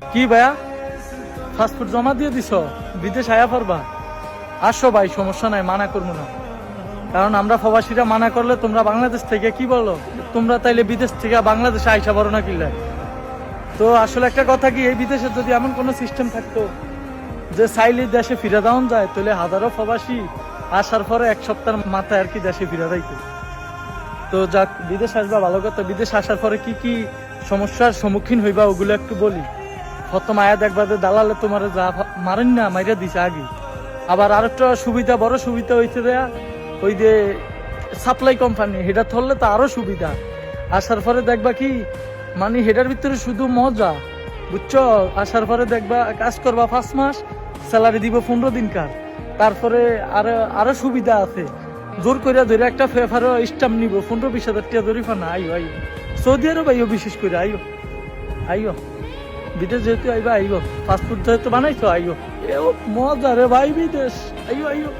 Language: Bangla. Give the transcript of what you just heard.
কি ভাইয়া? ফাস্টফুড জমা দিয়ে দিছ? বিদেশ আয়া পারবা আসো ভাই, সমস্যা নাই, মানা করব না। কারণ আমরা প্রবাসীরা মানা করলে তোমরা বাংলাদেশ থেকে কি বলো? তোমরা তাইলে বিদেশ থেকে বাংলাদেশে আইসা পারো না কিল্লা তো আসলে একটা কথা কি, এই বিদেশে যদি এমন কোনো সিস্টেম থাকতো যে চাইলে দেশে ফিরে দেওয়া যায় তাহলে হাজারো প্রবাসী আসার পরে এক সপ্তাহের মাথায় আর কি দেশে ফিরে যাইতো। তো যাক, বিদেশ আসবা ভালো কথা, বিদেশ আসার পরে কি কি সমস্যার সম্মুখীন হইবা ওগুলো একটু বলি। প্রথম আয়া দেখবা যে দালালে তোমার যা মারেন না, মাইরা দিছে আগে। আবার আরেকটা সুবিধা, বড় সুবিধা হইছে দেয়া ওই যে সাপ্লাই কোম্পানি হেটা ধরলে তো আরও সুবিধা। আসার পরে দেখবা কি মানে হেটার ভিতরে শুধু মজা, বুঝছ? আসার পরে দেখবা কাজ করবা পাঁচ মাস স্যালারি দিব পনেরো দিন কার। তারপরে আরও আরও সুবিধা আছে। জোর করে ধরে একটা ফেফারও স্টাম্প নিব, পনেরো বিশ হাজার টাকা ধরে ফানা আইও আইও। সৌদি আরব আইও বিশেষ করে, আইও। আইও। বিদেশ যেহেতু আইবা আইও ফাস্টফুড যেহেতু বানাইছো, আইব। এ মজা রে ভাই বিদেশ। আইব আইও।